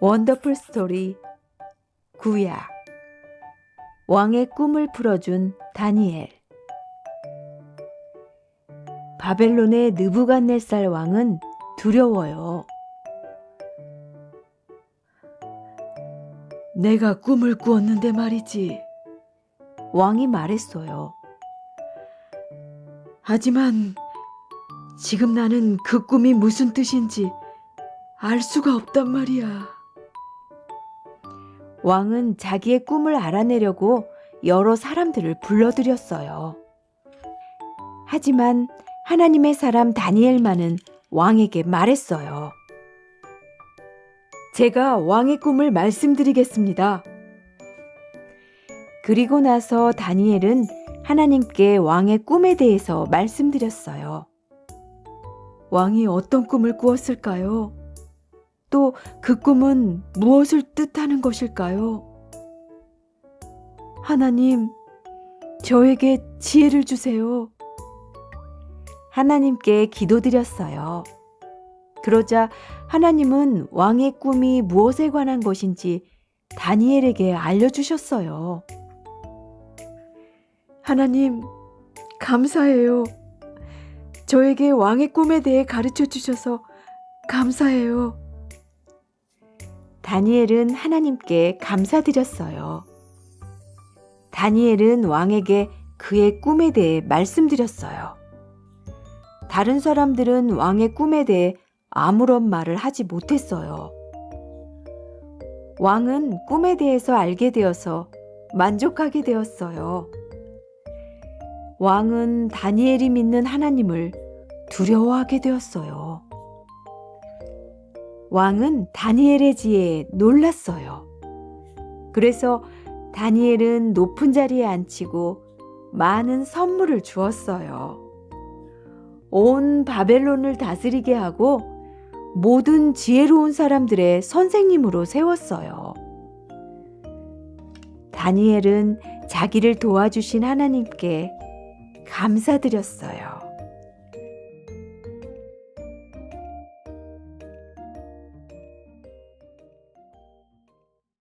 원더풀 스토리 구야 왕의 꿈을 풀어준 다니엘 바벨론의 느부갓네살 왕은 두려워요. 내가 꿈을 꾸었는데 말이지. 왕이 말했어요. 하지만 지금 나는 그 꿈이 무슨 뜻인지 알 수가 없단 말이야. 왕은 자기의 꿈을 알아내려고 여러 사람들을 불러들였어요. 하지만 하나님의 사람 다니엘만은 왕에게 말했어요. 제가 왕의 꿈을 말씀드리겠습니다. 그리고 나서 다니엘은 하나님께 왕의 꿈에 대해서 말씀드렸어요. 왕이 어떤 꿈을 꾸었을까요? 또 그 꿈은 무엇을 뜻하는 것일까요? 하나님, 저에게 지혜를 주세요. 하나님께 기도드렸어요. 그러자 하나님은 왕의 꿈이 무엇에 관한 것인지 다니엘에게 알려주셨어요. 하나님, 감사해요. 저에게 왕의 꿈에 대해 가르쳐 주셔서 감사해요. 다니엘은 하나님께 감사드렸어요. 다니엘은 왕에게 그의 꿈에 대해 말씀드렸어요. 다른 사람들은 왕의 꿈에 대해 아무런 말을 하지 못했어요. 왕은 꿈에 대해서 알게 되어서 만족하게 되었어요. 왕은 다니엘이 믿는 하나님을 두려워하게 되었어요. 왕은 다니엘의 지혜에 놀랐어요. 그래서 다니엘은 높은 자리에 앉히고 많은 선물을 주었어요. 온 바벨론을 다스리게 하고 모든 지혜로운 사람들의 선생님으로 세웠어요. 다니엘은 자기를 도와주신 하나님께 감사드렸어요.